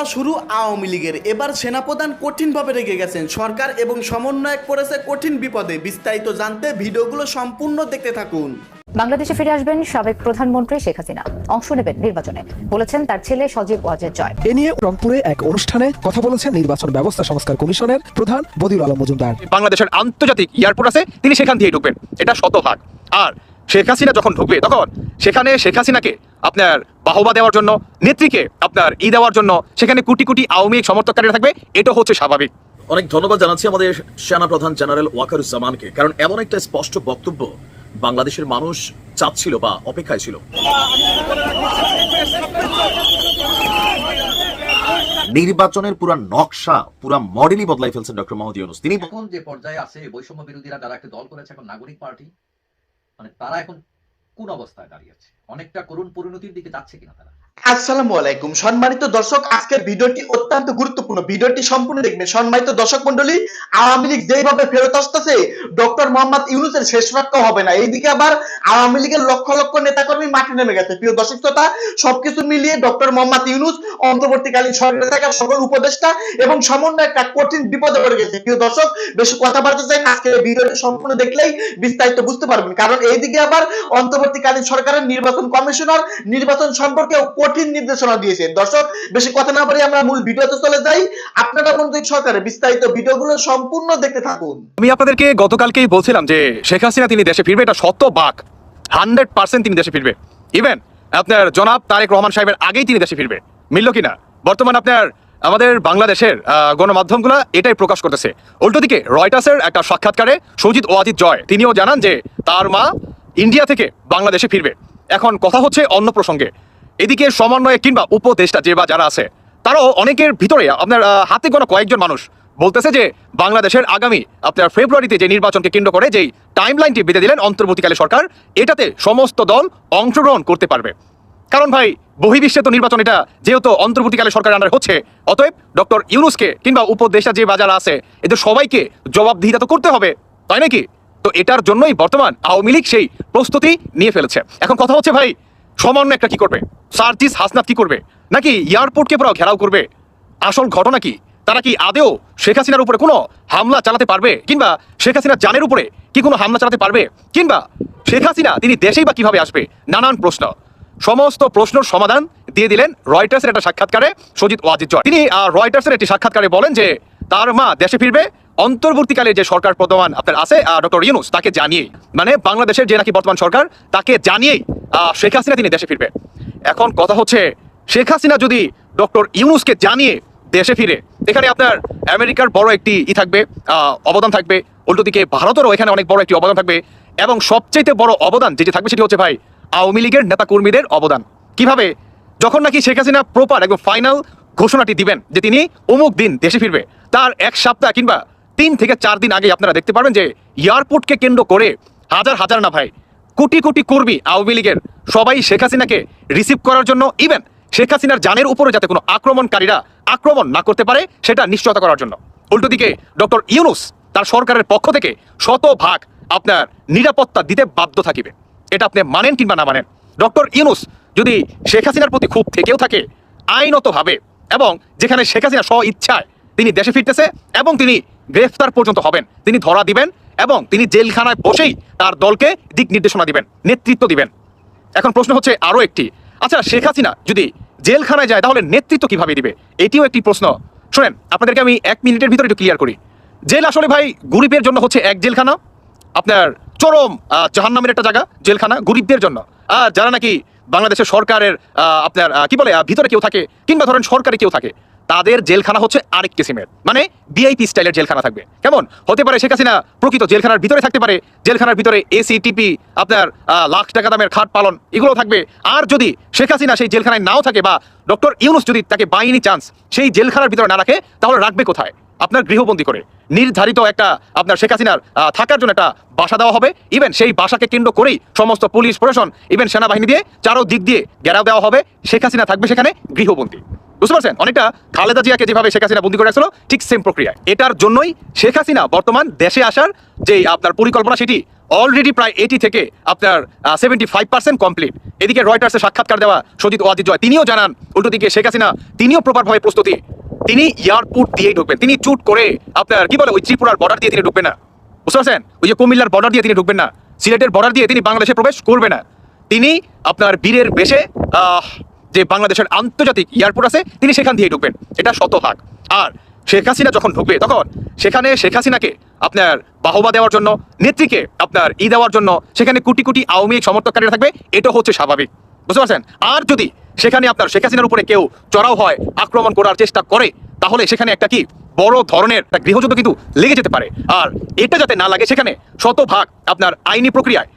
খেলা শুরু আওয়ামী লীগের। এবার সেনাপ্রধান কঠিনভাবে রেগে গেছেন। সরকার এবং সমন্বয়ক পড়েছে কঠিন বিপদে। বিস্তারিত জানতে ভিডিওগুলো সম্পূর্ণ দেখতে থাকুন। বাংলাদেশে ফিরে আসবেন সাবেক প্রধানমন্ত্রী শেখ হাসিনা। অংশ নেবেন নির্বাচনে। বলেছেন তার ছেলে সজীব ওয়াজের জয়। এ নিয়ে রংপুরে এক অনুষ্ঠানে কথা বলেছেন নির্বাচন ব্যবস্থা সংস্কার কমিশনের প্রধান বদিউল আলম মজুমদার। বাংলাদেশের আন্তর্জাতিক এয়ারপোর্ট আছে তিনি সেখান দিয়ে ঢুকবেন। এটা শতভাগ। আর শেখ হাসিনা যখন ঢুকবে তখন সেখানে শেখ হাসিনাকে আপনার বাহবা দেওয়ার জন্য নেত্রীকে আপনার ই দেওয়ার জন্য সেখানে কোটি কোটি আওয়ামী সমর্থককারীরা থাকবে এটা হচ্ছে স্বাভাবিক। অনেক ধন্যবাদ জানাচ্ছি আমাদের সেনাপ্রধান জেনারেল ওয়াকারুজ্জামানকে কারণ এমন একটা স্পষ্ট বক্তব্য বাংলাদেশের মানুষ চাচ্ছিল বা অপেক্ষায় ছিল। নির্বাচনের পুরা নকশা পুরা মডেলই বদলাই ফেলছেন ডক্টর মোহাম্মদ ইউনুস। তিনি এখন যে পর্যায়ে আছে বৈষম্য বিরোধীরা যারা একটা দল করেছে এখন নাগরিক পার্টি মানে তারা এখন কোন অবস্থায় দাঁড়িয়ে আছে? অনেকটা করুণ পরিণতির দিকে যাচ্ছে কিনা তারা? আসসালামু আলাইকুম। সম্মানিত দর্শক, আজকের ভিডিওটি অত্যন্ত গুরুত্বপূর্ণ। ভিডিওটি সম্পূর্ণ দেখবেন। সম্মানিত দর্শক মন্ডলী আওয়ামী লীগ যেভাবে ফেরত আসতেছে, ডক্টর মোহাম্মদ ইউনুসের শেষ বাক্য হবে না। এইদিকে আবার আওয়ামী লীগের লক্ষ লক্ষ নেতাকর্মী মাঠে নেমে গেছে। প্রিয় দর্শক শ্রোতা, সবকিছু মিলিয়ে ডক্টর মোহাম্মদ ইউনুস অন্তর্বর্তীকালীন সরকারে থাকা সকল উপদেষ্টা এবং সমন্বয় একটা কঠিন বিপদে পড়ে গেছে। প্রিয় দর্শক, বেশি কথা বাড়তে চাই না। আজকের ভিডিওটি সম্পূর্ণ দেখলেই বিস্তারিত বুঝতে পারবেন। কারণ এইদিকে আবার অন্তর্বর্তীকালীন সরকারের নির্বাচন কমিশনার নির্বাচন সম্পর্কে কঠিন নির্দেশনা দিয়েছে। দর্শক, বেশি কথা না বলে আমরা মূল ভিডিওতে চলে যাই। আপনারা এই সরকারের বিস্তারিত ভিডিওগুলো সম্পূর্ণ দেখতে থাকুন। আমি আপনাদেরকে গতকালকেই বলছিলাম যে শেখ হাসিনা তিনি দেশে ফিরবে, এটা শত বাক। হান্ড্রেড পার্সেন্ট তিনি দেশে ফিরবে। ইভেন আপনার জনাব তারেক রহমান সাহেবের আগেই তিনি দেশে ফিরবে। মিলল কিনা? বর্তমান আপনার আমাদের বাংলাদেশের গণমাধ্যমগুলো এটাই প্রকাশ করতেছে। উল্টো দিকে রয়টার্সের একটা সাক্ষাৎকারে সজিত ওয়াজিদ জয়, তিনিও জানান যে তার মা ইন্ডিয়া থেকে বাংলাদেশে ফিরবে। এখন কথা হচ্ছে অন্য প্রসঙ্গে। এদিকে সমন্বয়ে কিংবা উপদেষ্টা যে বা যারা আছে, তারাও অনেকের ভিতরে আপনার হাতে গোনা কয়েকজন মানুষ বলতেছে যে বাংলাদেশের আগামী, আপনার ফেব্রুয়ারিতে যে নির্বাচনকে কেন্দ্র করে যেই টাইম লাইনটি বেঁধে দিলেন, অন্তর্বর্তীকালে সরকার, এটাতে সমস্ত দল অংশগ্রহণ করতে পারবে। কারণ ভাই, বহির্বিশ্বে তো নির্বাচন এটা যেহেতু অন্তর্বর্তীকালে সরকার আন্ডার হচ্ছে, অতএব ডক্টর ইউনুসকে কিংবা উপদেষ্টা যে বাজার আছে, এদের সবাইকে জবাবদিহিতা তো করতে হবে, তাই নাকি? তো এটার জন্যই বর্তমান আওয়ামী লীগ সেই প্রস্তুতি নিয়ে ফেলেছে। এখন কথা হচ্ছে ভাই সমন্বয় একটা কি করবে? সার্জিস হাসনাত কি করবে? নাকি এয়ারপোর্টকে পুরো ঘেরাও করবে? আসল ঘটনা কি? তারা কি আদেও শেখ হাসিনার উপরে কোনো হামলা চালাতে পারবে? কিংবা শেখ হাসিনার জানের উপরে কি কোনো হামলা চালাতে পারবে? কিংবা শেখ হাসিনা তিনি দেশেই বা কীভাবে আসবে? নানান প্রশ্ন। সমস্ত প্রশ্নের সমাধান দিয়ে দিলেন রয়টার্সের একটা সাক্ষাৎকারে সজিত ওয়াজিদ তিনি রয়টার্সের একটি সাক্ষাৎকারে বলেন যে, তার মা দেশে ফিরবে, অন্তর্বর্তীকালে যে সরকার বর্তমান আপনার আছে ডক্টর ইউনুস, তাকে জানিয়েই। মানে বাংলাদেশের যে নাকি বর্তমান সরকার, তাকে জানিয়েই শেখ হাসিনা তিনি দেশে ফিরবে। এখন কথা হচ্ছে, শেখ হাসিনা যদি ডক্টর ইউনুসকে জানিয়ে দেশে ফিরে, এখানে আপনার আমেরিকার বড় একটি ই থাকবে অবদান থাকবে। উল্টো দিকে ভারতেরও এখানে অনেক বড় একটি অবদান থাকবে। এবং সবচেয়ে বড় অবদান যেটি থাকবে সেটি হচ্ছে ভাই, আওয়ামী লীগের নেতাকর্মীদের অবদান। কীভাবে? যখন নাকি শেখ হাসিনা প্রপার একদম ফাইনাল ঘোষণাটি দিবেন যে তিনি অমুক দিন দেশে ফিরবে, তার এক সপ্তাহ কিংবা তিন থেকে চার দিন আগে আপনারা দেখতে পারবেন যে এয়ারপোর্টকে কেন্দ্র করে হাজার হাজার না ভাই কোটি কোটি কর্মী আওয়ামী লীগের সবাই শেখ হাসিনাকে রিসিভ করার জন্য ইভেন শেখ হাসিনার জানের উপরে যাতে কোনো আক্রমণকারীরা আক্রমণ না করতে পারে, সেটা নিশ্চয়তা করার জন্য। উল্টো দিকে ডক্টর ইউনুস তার সরকারের পক্ষ থেকে শত ভাগ আপনার নিরাপত্তা দিতে বাধ্য থাকিবে। এটা আপনি মানেন কিংবা না মানেন, ডক্টর ইউনুস যদি শেখ হাসিনার প্রতি খুব থেকেও থাকে আইনতভাবে এবং যেখানে শেখ হাসিনা স্ব ইচ্ছায় তিনি দেশে ফিরতেছে এবং তিনি গ্রেফতার পর্যন্ত হবেন, তিনি ধরা দিবেন এবং তিনি জেলখানায় বসেই তার দলকে দিক নির্দেশনা দিবেন নেতৃত্ব দিবেন। এখন প্রশ্ন হচ্ছে আরও একটি। আচ্ছা শেখ হাসিনা যদি জেলখানায় যায় তাহলে নেতৃত্ব কীভাবে দিবে? এটিও একটি প্রশ্ন। শোনেন আপনাদেরকে আমি এক মিনিটের ভিতরে একটু ক্লিয়ার করি। জেল আসলে ভাই গরিবের জন্য হচ্ছে এক জেলখানা আপনার চরম আহ, জাহান্নামের একটা জায়গা জেলখানা গরিবদের জন্য। যারা নাকি বাংলাদেশের সরকারের আপনার কি বলে ভিতরে কেউ থাকে কিংবা ধরেন সরকারি কেউ থাকে তাদের জেলখানা হচ্ছে আরেক কিসিমের। মানে বিআইপি স্টাইলের জেলখানা থাকবে। কেমন? হতে পারে শেখ হাসিনা প্রকৃত জেলখানার ভিতরে থাকতে পারে। জেলখানার ভিতরে এসি টিপি আপনার লাখ টাকা দামের খাট পালন, এগুলো থাকবে। আর যদি শেখ হাসিনা সেই জেলখানায় নাও থাকে বা ডক্টর ইউনুস যদি তাকে বাইনি চান্স সেই জেলখানার ভিতরে না রাখে, তাহলে রাখবে কোথায়? আপনার গৃহবন্দী করে। নির্ধারিত একটা আপনার শেখ হাসিনার থাকার জন্য একটা বাসা দেওয়া হবে। ইভেন সেই বাসাকে কেন্দ্র করেই সমস্ত পুলিশ, প্রশাসন ইভেন সেনাবাহিনী দিয়ে চারো দিক দিয়ে ঘেরাও দেওয়া হবে। শেখ হাসিনা থাকবে সেখানে গৃহবন্দী। বুঝতে পারছেন? অনেকটা খালেদা জিয়াকে যেভাবে শেখ হাসিনা বন্দি করে রাখছিল, ঠিক সেম প্রক্রিয়া এটার জন্যই শেখ হাসিনা বর্তমান দেশে আসার যে আপনার পরিকল্পনা, সেটি অলরেডি প্রায় এইটি থেকে আপনার সেভেন্টি ফাইভ পার্সেন্ট কমপ্লিট এদিকে রয়টার্সে সাক্ষাৎকার দেওয়া সজিত ওয়াদি জয়, তিনিও জানান, উল্টো দিকে শেখ হাসিনা, তিনিও প্রপারভাবে প্রস্তুতি। তিনি এয়ারপোর্ট দিয়েই ঢুকবেন, তিনি চুট করে আপনার, কি বলে, ওই ত্রিপুরার বর্ডার দিয়ে তিনি ঢুকবেন না। বুঝতে পারছেন? ওই যে কুমিল্লার বর্ডার দিয়ে তিনি ঢুকবেন না। সিলেটের বর্ডার দিয়ে তিনি বাংলাদেশে প্রবেশ করবে না। তিনি আপনার বীরের বেশে যে বাংলাদেশের আন্তর্জাতিক এয়ারপোর্ট আছে, তিনি সেখান দিয়ে ঢুকবেন। এটা শতভাগ আর শেখ হাসিনা যখন ঢুকবে, তখন সেখানে শেখ হাসিনাকে আপনার বাহবা দেওয়ার জন্য, নেত্রীকে আপনার ই দেওয়ার জন্য সেখানে কোটি কোটি আওয়ামী সমর্থককারীরা থাকবে, এটা হচ্ছে স্বাভাবিক। বুঝতে পারছেন? আর যদি সেখানে আপনার শেখ হাসিনার উপরে কেউ চড়াও হয়, আক্রমণ করার চেষ্টা করে, তাহলে সেখানে একটা কি বড় ধরনের একটা গৃহযুদ্ধ কিন্তু লেগে যেতে পারে। আর এটা যাতে না লাগে, সেখানে শতভাগ আপনার আইনি প্রক্রিয়ায়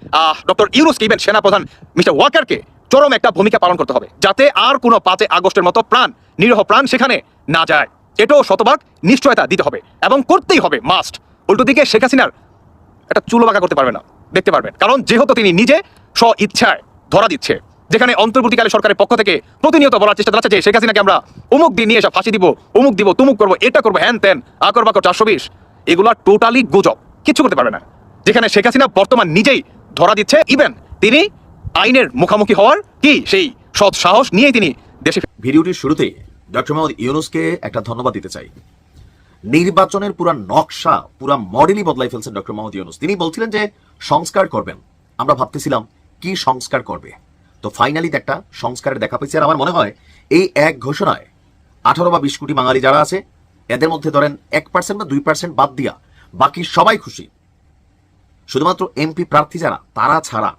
ডক্টর ইউনুস ইভেন সেনাপ্রধান মিস্টার ওয়াকারকে চরম একটা ভূমিকা পালন করতে হবে, যাতে আর কোনো পাঁচে আগস্টের মতো প্রাণ, নিরহ প্রাণ সেখানে না যায়। এটাও শতভাগ নিশ্চয়তা দিতে হবে এবং করতেই হবে মাস্ট উল্টো দিকে শেখ হাসিনার একটা চুলো বাঁকা করতে পারবে না, দেখতে পারবেন। কারণ যেহেতু তিনি নিজে স্ব ইচ্ছায় ধরা দিচ্ছে, যেখানে অন্তর্বর্তীকালে সরকারের পক্ষ থেকে প্রতিনিয়ত বলার চেষ্টা চালাচ্ছে যে শেখ হাসিনাকে আমরা অমুক দিয়ে নিয়ে এসে ফাঁসি দিব অমুক দিব, তুমুক করব, এটা করব, হ্যান ত্যান, আকর বাকর চারশো বিশ, এগুলা টোটালি গুজব কিচ্ছু করতে পারবে না। যেখানে শেখ হাসিনা বর্তমান নিজেই ধরা দিচ্ছে ইভেন তিনি আইনের মুখোমুখি হওয়ার কি সেই সৎ সাহস নিয়েই তিনি দেশে ভিডিওটির শুরুতে ডক্টর মোহাম্মদ ইউনুসকে একটা ধন্যবাদ দিতে চাই। নির্বাচনের পুরা নকশা, পুরা মডেলই বদলাই ফেলছেন ডক্টর মোহাম্মদ ইউনুস। তিনি বলছিলেন যে, সংস্কার করবেন। আমরা ভাবতেছিলাম, কি সংস্কার করবে? তো ফাইনালি একটা সংস্কারের দেখা পেয়েছে আর আমার মনে হয়, এই এক ঘোষণায় আঠারো বা বিশ কোটি বাঙালি যারা আছে, এদের মধ্যে ধরেন এক পার্সেন্ট বা দুই পার্সেন্ট বাদ দিয়া বাকি সবাই খুশি। শুধুমাত্র এমপি প্রার্থী যারা, তারা ছাড়া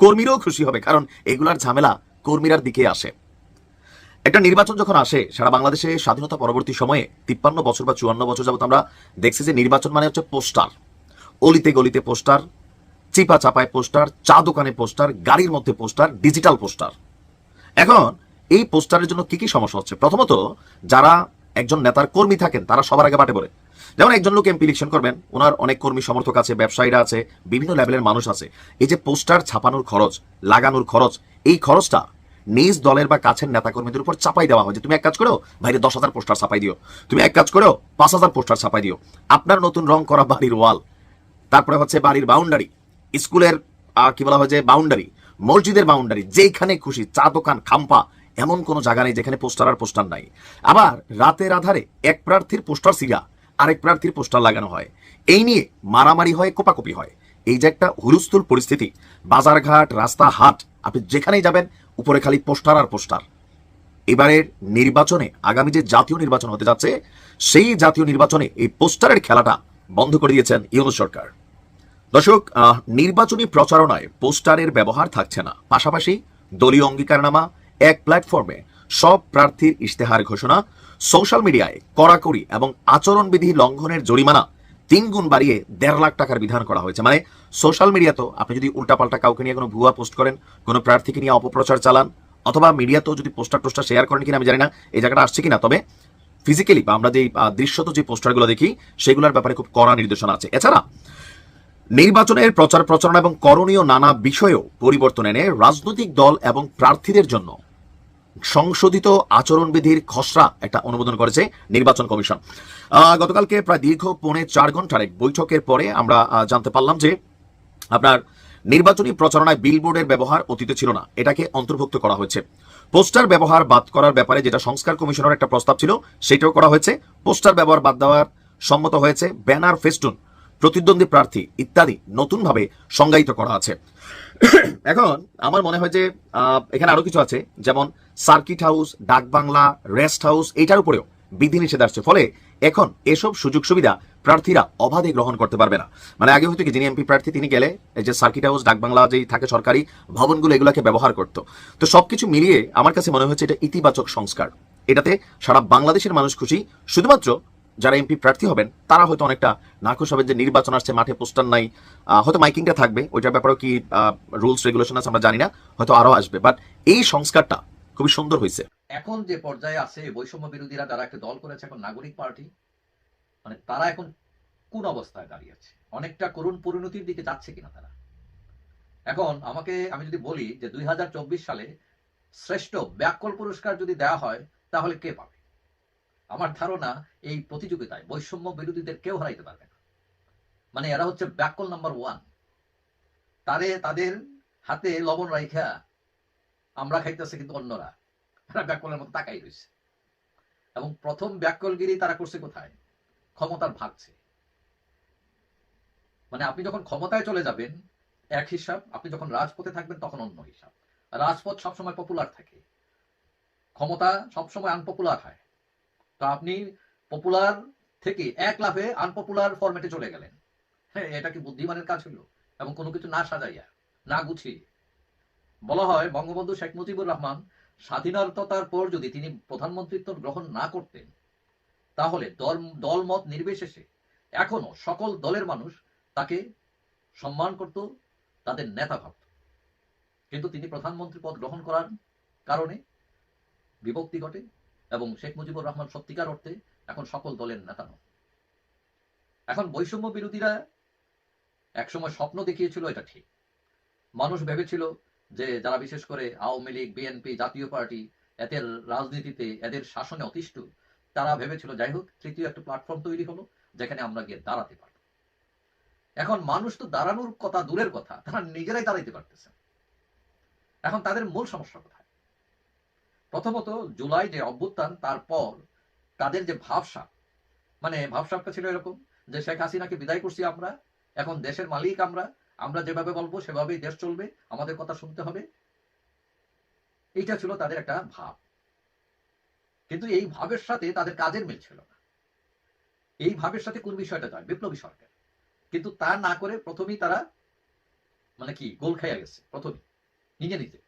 কর্মীরাও খুশি হবে, কারণ এগুলার ঝামেলা কর্মীরার দিকে আসে। একটা নির্বাচন যখন আসে, সারা বাংলাদেশে স্বাধীনতা পরবর্তী সময়ে তিপ্পান্ন বছর বা চুয়ান্ন বছর যাবত আমরা দেখছি যে নির্বাচন মানে হচ্ছে পোস্টার। অলিতে গলিতে পোস্টার, চিপা চাপায় পোস্টার, চা দোকানে পোস্টার, গাড়ির মধ্যে পোস্টার, ডিজিটাল পোস্টার। এখন এই পোস্টারের জন্য কি কি সমস্যা হচ্ছে? প্রথমত, যারা একজন নেতার কর্মী থাকেন, তারা সবার আগে বাটে পড়ে। যেমন একজন লোক এমপি ইলেকশন করবেন, ওনার অনেক কর্মী সমর্থক আছে, ব্যবসায়ীরা আছে, বিভিন্ন লেভেলের মানুষ আছে। এই যে পোস্টার ছাপানোর খরচ, লাগানোর খরচ, এই খরচটা নিজ দলের বা কাছের নেতাকর্মীদের উপর চাপাই দেওয়া হয়। যে তুমি এক কাজ করো বাইরে দশ হাজার পোস্টার ছাপাই দিও। তুমি এক কাজ করো, পাঁচ হাজার পোস্টার ছাপাই দিও। আপনার নতুন রং করা বাড়ির ওয়াল, তারপরে হচ্ছে বাড়ির বাউন্ডারি স্কুলের কি বলা হয় যে বাউন্ডারি মসজিদের বাউন্ডারি যেখানে খুশি, চা দোকান, খাম্পা, এমন কোনো জায়গা নেই যেখানে পোস্টার আর পোস্টার নাই। আবার রাতের আধারে এক প্রার্থীর পোস্টার সিগা আরেক প্রার্থীর পোস্টার লাগানো হয়। এই নিয়ে মারামারি হয়, কোপাকুপি হয়। এই যে একটা হুলস্থুল পরিস্থিতি। বাজারঘাট রাস্তা হাট আপনি যেখানেই যাবেন, উপরে খালি পোস্টার আর পোস্টার। এবারের নির্বাচনে, আগামী যে জাতীয় নির্বাচন হতে যাচ্ছে, সেই জাতীয় নির্বাচনে এই পোস্টারের খেলাটা বন্ধ করে দিয়েছেন ইউনুস সরকার। দর্শক নির্বাচনী প্রচারণায় পোস্টারের ব্যবহার থাকছে না। পাশাপাশি দলীয় অঙ্গীকারনামা এক প্ল্যাটফর্মে সব প্রার্থীর ইশতেহার ঘোষণা, সোশ্যাল মিডিয়ায় কড়াকড়ি এবং আচরণবিধি লঙ্ঘনের জরিমানা তিন গুণ বাড়িয়ে দেড় লাখ টাকার বিধান করা হয়েছে। মানে সোশ্যাল মিডিয়া তো, আপনি যদি উল্টাপাল্টা কাউকে নিয়ে কোনো ভুয়া পোস্ট করেন, কোনো প্রার্থীকে নিয়ে অপপ্রচার চালান, অথবা মিডিয়াতেও যদি পোস্টার টোস্টার শেয়ার করেন কিনা আমি জানি না, এই জায়গাটা আসছে কিনা। তবে ফিজিক্যালি বা আমরা যে দৃশ্যত যে পোস্টারগুলো দেখি, সেগুলোর ব্যাপারে খুব কড়া নির্দেশনা আছে। এছাড়া নির্বাচনের প্রচার প্রচারণা এবং করণীয় নানা বিষয়েও পরিবর্তন এনে রাজনৈতিক দল এবং প্রার্থীদের জন্য সংশোধিত আচরণবিধির খসড়া একটা অনুমোদন করেছে নির্বাচন কমিশন। গতকালকে প্রায় দীর্ঘ পৌনে চার ঘণ্টার এক বৈঠকের পরে আমরা জানতে পারলাম যে আপনার নির্বাচনী প্রচারণায় বিলবোর্ডের ব্যবহার অতীতে ছিল না। এটাকে অন্তর্ভুক্ত করা হয়েছে। পোস্টার ব্যবহার বাদ করার ব্যাপারে যেটা সংস্কার কমিশনের একটা প্রস্তাব ছিল, সেটাও করা হয়েছে। পোস্টার ব্যবহার বাদ দেওয়ার সম্মত হয়েছে ব্যানার ফেস্টুন, প্রতিদ্বন্দ্বী প্রার্থী ইত্যাদি নতুনভাবে সংজ্ঞায়িত করা আছে। এখন আমার মনে হয় যে এখানে আরও কিছু আছে। যেমন সার্কিট হাউস, ডাক বাংলা, রেস্ট হাউস এটার উপরেও বিধিনিষেধ আসছে। ফলে এখন এসব সুযোগ সুবিধা প্রার্থীরা অবাধে গ্রহণ করতে পারবে না। মানে আগে হয়তো কি যিনি এমপি প্রার্থী, তিনি গেলে এই যে সার্কিট হাউস, ডাক বাংলা যেই থাকে সরকারি ভবনগুলো, এগুলোকে ব্যবহার করতো। তো সবকিছু মিলিয়ে আমার কাছে মনে হচ্ছে এটা ইতিবাচক সংস্কার। এটাতে সারা বাংলাদেশের মানুষ খুশি। শুধুমাত্র যারা এমপি প্রার্থী হবেন, তারা হয়তো অনেকটা নাখুশ হবেন যে নির্বাচন আসছে, মাঠে পোস্টার নাই। হয়তো মাইকিংটা থাকবে, ওইটার ব্যাপারেও কি রুলস, রেগুলেশন আছে আমরা জানি না, হয়তো আরও আসবে। বাট এই সংস্কারটা খুবই সুন্দর হয়েছে এখন যে পর্যায়ে আছে, বৈষম্য বিরোধীরা যারা একটা দল করেছে, এখন নাগরিক পার্টি মানে তারা এখন কোন অবস্থায় দাঁড়িয়ে আছে? অনেকটা করুণ পরিণতির দিকে যাচ্ছে কিনা তারা? এখন আমাকে, আমি যদি বলি যে দুই সালে শ্রেষ্ঠ ব্যাকল পুরস্কার যদি দেওয়া হয়, তাহলে কে পাবে? আমার ধারণা এই প্রতিযোগিতায় বৈষম্য বিরোধীদের কেউ হারাইতে পারবে না। মানে এরা হচ্ছে ব্যাকল নাম্বার ওয়ান। তারে তাদের হাতে লবণ রাইখা আমরা খাইতেছে কিন্তু অন্যরা। তারা ব্যাকলের মতো তাকাই রয়েছে। এবং প্রথম ব্যাকলগিরি তারা করছে কোথায়? ক্ষমতার ভাগছে। মানে আপনি যখন ক্ষমতায় চলে যাবেন, এক হিসাব, আপনি যখন রাজপথে থাকবেন, তখন অন্য হিসাব। রাজপথ সবসময় পপুলার থাকে। ক্ষমতা সবসময় আনপপুলার হয়। তো আপনি পপুলার থেকে এক লাফে আনপপুলার ফরম্যাটে চলে গেলেন। হ্যাঁ এটা কি বুদ্ধিমানের কাজ হলো? এবং কোনো কিছু না সাজাইয়া, না গুছিয়ে বলা হয়, বঙ্গবন্ধু শেখ মুজিবুর রহমান স্বাধীনতার পর যদি তিনি প্রধানমন্ত্রিত্ব গ্রহণ না করতেন, তাহলে দল, দলমত নির্বিশেষে এখনও সকল দলের মানুষ তাকে সম্মান করত, তাদের নেতা ভাবত। কিন্তু তিনি প্রধানমন্ত্রী পদ গ্রহণ করার কারণে বিভক্তি ঘটে এবং শেখ মুজিবুর রহমান সত্যিকার অর্থে এখন সকল দলের নেতা নন। এখন বৈষম্য বিরোধীরা একসময় স্বপ্ন দেখিয়েছিল, এটা ঠিক। মানুষ ভেবেছিল যে যারা বিশেষ করে Awami League BNP Jatiya Party, এদের রাজনীতিতে, এদের শাসনে অতিষ্ঠ, তারা ভেবেছিল, যাই হোক, তৃতীয় একটা প্ল্যাটফর্ম তৈরি হলো, যেখানে আমরা গিয়ে দাঁড়াতে পারব। এখন মানুষ তো দাঁড়ানোর কথা, দূরের কথা, তারা নিজেরাই দাঁড়াইতে পারতেছে এখন তাদের মূল সমস্যা কোথায়? প্রথমত, জুলাই যে অভ্যুত্থান, তারপর তাদের যে ভাবসাব মানে ভাবসাবটা ছিল এরকম যে, শেখ হাসিনাকে বিদায় করছি আমরা, এখন দেশের মালিক আমরা আমরা যেভাবে বলব, সেভাবেই দেশ চলবে, আমাদের কথা শুনতে হবে। এইটা ছিল তাদের একটা ভাব। কিন্তু এই ভাবের সাথে তাদের কাজের মিল ছিল না। এই ভাবের সাথে কোন বিষয়টা যায় বিপ্লবী সরকার। কিন্তু তা না করে প্রথমেই তারা মানে কি, গোল খাইয়া গেছে, প্রথমেই, নিজে নিজে।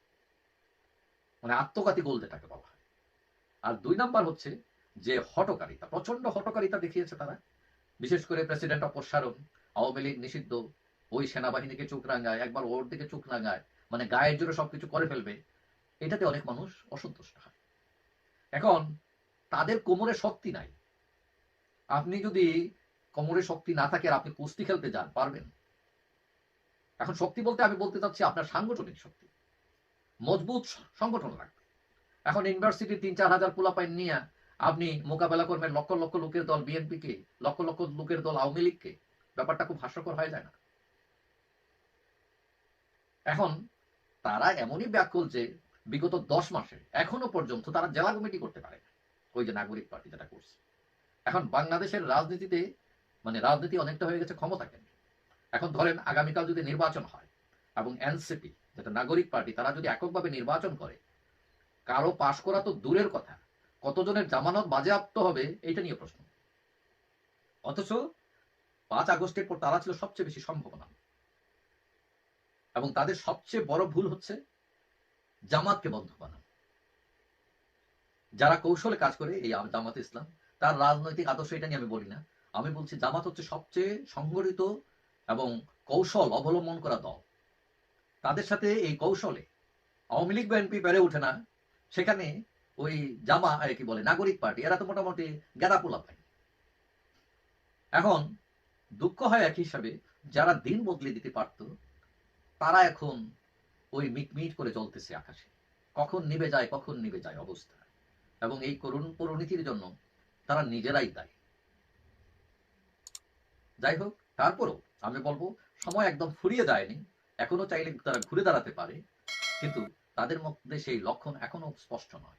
মানে আত্মঘাতী গোল যেটাকে বলা হয়। আর দুই নাম্বার হচ্ছে যে হটকারিতা প্রচণ্ড হটকারিতা দেখিয়েছে তারা। বিশেষ করে প্রেসিডেন্ট অপসারণ, আওয়ামী লীগ নিষিদ্ধ ওই সেনাবাহিনীকে চোখ রাঙায় একবার ওর দিকে চোখ রাঙায় মানে গায়ের জোরে সবকিছু করে ফেলবে, এটাতে অনেক মানুষ অসন্তুষ্ট হয়। এখন তাদের কোমরে শক্তি নাই। আপনি যদি কোমরে শক্তি না থাকে আর আপনি কুস্তি খেলতে যান, পারবেন? এখন শক্তি বলতে আমি বলতে চাচ্ছি আপনার সাংগঠনিক শক্তি। মজবুত সংগঠন লাগবে। এখন ইউনিভার্সিটি তিন চার হাজার পোলাপাইন নিয়ে আপনি মোকাবেলা করবেন লক্ষ লক্ষ লোকের দল বিএনপি কে লক্ষ লক্ষ লোকের দল, আওয়ামী লীগকে। ব্যাপারটা খুব হাস্যকর হয়ে যায় না। এখন তারা এমনই ব্যাকুল যে বিগত দশ মাসে এখনও পর্যন্ত তারা জেলা কমিটি করতে পারে। ওই যে নাগরিক পার্টি যেটা করছে। এখন বাংলাদেশের রাজনীতিতে মানে রাজনীতি অনেকটা হয়ে গেছে ক্ষমতা কেন্দ্রিক। এখন ধরেন আগামীকাল যদি নির্বাচন হয় এবং এনসিপি যেটা নাগরিক পার্টি, তারা যদি এককভাবে নির্বাচন করে, কারও পাশ করা তো দূরের কথা। কতজনের জামানত বাজেয়াপ্ত হবে এইটা নিয়ে প্রশ্ন। অথচ পাঁচ আগস্টের পর তারা ছিল সবচেয়ে বেশি সম্ভাবনা। এবং তাদের সবচেয়ে বড় ভুল হচ্ছে জামাতকে বন্ধ বানানো যারা কৌশলে কাজ করে, এই জামাত ইসলাম, তার রাজনৈতিক আদর্শ এটা নিয়ে আমি বলি না। আমি বলছি জামাত হচ্ছে সবচেয়ে সংগঠিত এবং কৌশল অবলম্বন করা দল। তাদের সাথে এই কৌশলে আওয়ামী লীগ বিএনপি বেড়ে ওঠে না। সেখানে ওই জামা, এ কি বলে, নাগরিক পার্টি, এরা তো মোটামুটি গেদাপোলা পায় এখন দুঃখ হয় এক হিসাবে, যারা দিন বদলে দিতে পারত তারা এখন ওই মিটমিট করে চলতেছে আকাশে। কখন নিবে যায়, কখন নিবে যায় অবস্থা। এবং এই করুণ পরিণতির জন্য তারা নিজেরাই দায়ী। যাই হোক, তারপরও আমি বলব, সময় একদম ফুরিয়ে যায়নি। এখনও চাইলে তারা ঘুরে দাঁড়াতে পারে। কিন্তু তাদের মধ্যে সেই লক্ষণ এখনও স্পষ্ট নয়।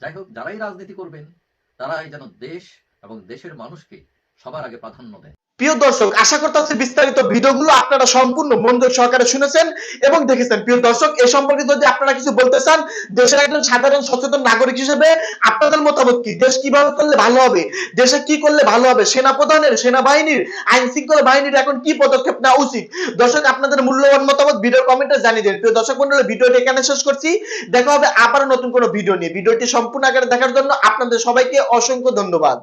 যাই হোক, যারাই রাজনীতি করবেন, তারাই যেন দেশ এবং দেশের মানুষকে সবার আগে প্রাধান্য দেন। প্রিয় দর্শক, আশা করতেছি বিস্তারিত ভিডিওগুলো আপনারা সম্পূর্ণ মনোযোগ সহকারে শুনেছেন এবং দেখেছেন। প্রিয় দর্শক, এ সম্পর্কে যদি আপনারা কিছু বলতে চান, দেশের একজন সাধারণ সচেতন নাগরিক হিসেবে আপনাদের মতামত কি? দেশ কীভাবে করলে ভালো হবে? দেশে কি করলে ভালো হবে? সেনাপ্রধানের, সেনাবাহিনীর আইন শৃঙ্খলা বাহিনীর এখন কি পদক্ষেপ নেওয়া উচিত? দর্শক, আপনাদের মূল্যবান মতামত ভিডিও কমেন্টে জানিয়ে দেন। প্রিয় দর্শক মন্ডলী, ভিডিওটি এখানে শেষ করছি। দেখা হবে আবার নতুন কোনো ভিডিও নিয়ে। ভিডিওটি সম্পূর্ণ আকারে দেখার জন্য আপনাদের সবাইকে অসংখ্য ধন্যবাদ।